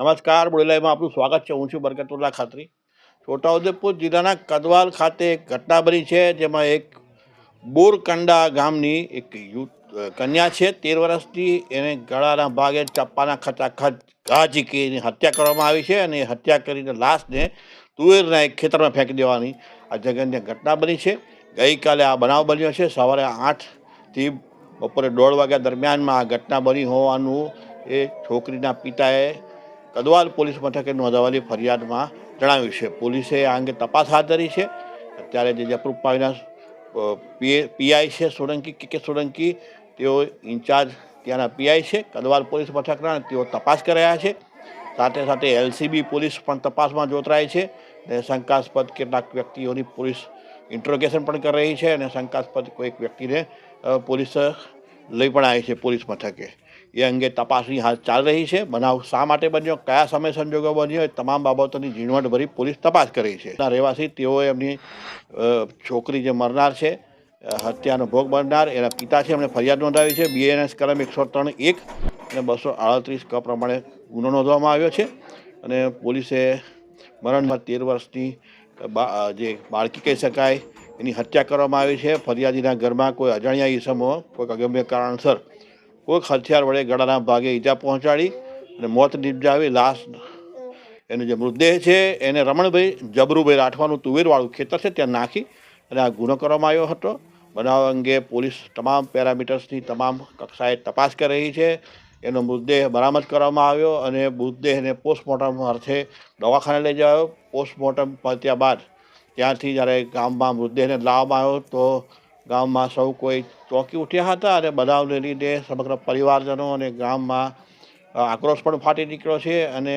નમસ્કાર બોડેલાઈમાં આપનું સ્વાગત છે. હું છું બરકતુલ્લા ખાતરી. છોટાઉદેપુર જિલ્લાના કદવાલ ખાતે એક ઘટના બની છે, જેમાં એક બોરકંડા ગામની એક કન્યા છે. તેર વર્ષની એને ગળાના ભાગે ચપ્પાના ખચાખચ ઘા ઝીકીની હત્યા કરવામાં આવી છે અને હત્યા કરીને લાશને તુવેરના એક ખેતરમાં ફેંકી દેવાની આ જગન્ય ઘટના બની છે. ગઈકાલે આ બનાવ બન્યો છે. સવારે આઠથી બપોરે દોઢ વાગ્યા દરમિયાનમાં આ ઘટના બની હોવાનું એ છોકરીના પિતાએ કદવાલ પોલીસ મથકે નોંધાવેલી ફરિયાદમાં જણાવ્યું છે. પોલીસે આ અંગે તપાસ હાથ ધરી છે. અત્યારે જે જપરૂપ પાવીના પીઆઈ છે, સોલંકી, કે કે સોલંકી, તેઓ ઇન્ચાર્જ ત્યાંના પીઆઈ છે. કદવાલ પોલીસ મથકના તેઓ તપાસ કરી રહ્યા છે. સાથે સાથે એલસીબી પોલીસ પણ તપાસમાં જોતરાય છે અને શંકાસ્પદ કેટલાક વ્યક્તિઓની પોલીસ ઇન્ટ્રોગેશન પણ કરી રહી છે અને શંકાસ્પદ કોઈક વ્યક્તિને પોલીસ લઈ પણ આવી છે પોલીસ મથકે. એ અંગે તપાસની હાલ ચાલી રહી છે. બનાવ શા માટે બન્યો, કયા સમય સંજોગો બન્યો, એ તમામ બાબતોની ઝીણવટભરી પોલીસ તપાસ કરી છે. રહેવાસી, તેઓએ એમની છોકરી જે મરનાર છે હત્યાનો ભોગ બનનાર, એના પિતા છે, એમણે ફરિયાદ નોંધાવી છે, બીએનએસ કલમ એકસો ત્રણ એક અને બસો આડત્રીસ ક પ્રમાણે ગુનો નોંધવામાં આવ્યો છે. અને પોલીસે મરણમાં તેર વર્ષની જે બાળકી કહી શકાય, એની હત્યા કરવામાં આવી છે. ફરિયાદીના ઘરમાં કોઈ અજાણ્યા ઈસમો, કોઈક અગમ્ય કારણસર કોઈક હથિયાર વડે ગળાના ભાગે ઈજા પહોંચાડી અને મોત નિપજાવી લાશ એનો જે મૃતદેહ છે, એને રમણભાઈ જબરુભાઈ રાઠવાનું તુવેરવાળું ખેતર છે, ત્યાં નાખી અને આ ગુનો કરવામાં આવ્યો હતો. બનાવ અંગે પોલીસ તમામ પેરામીટર્સની તમામ કક્ષાએ તપાસ કરી રહી છે. એનો મૃતદેહ બરામદ કરવામાં આવ્યો અને મૃતદેહને પોસ્ટમોર્ટમ અર્થે દવાખાને લઈ જવાયો. પોસ્ટમોર્ટમ પત્યા બાદ ત્યાંથી જ્યારે ગામમાં મૃતદેહને લાવવામાં આવ્યો તો ગામમાં સૌ કોઈ ચોંકી ઉઠ્યા હતા અને બનાવને લીધે સમગ્ર પરિવારજનો અને ગામમાં આક્રોશ પણ ફાટી નીકળ્યો છે અને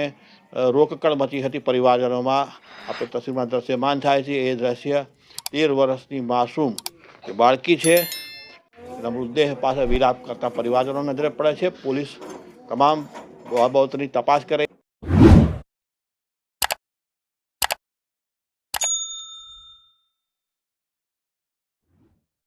રોકકળ મચી હતી પરિવારજનોમાં. આપણે તસવીરમાં દ્રશ્યમાન થાય છે એ દ્રશ્ય તેર વર્ષની માસૂમ જે બાળકી છે. એના મૃતદેહ પાસે વિલાપ કરતા પરિવારજનો નજરે પડે છે. પોલીસ તમામ બાબતોની તપાસ કરે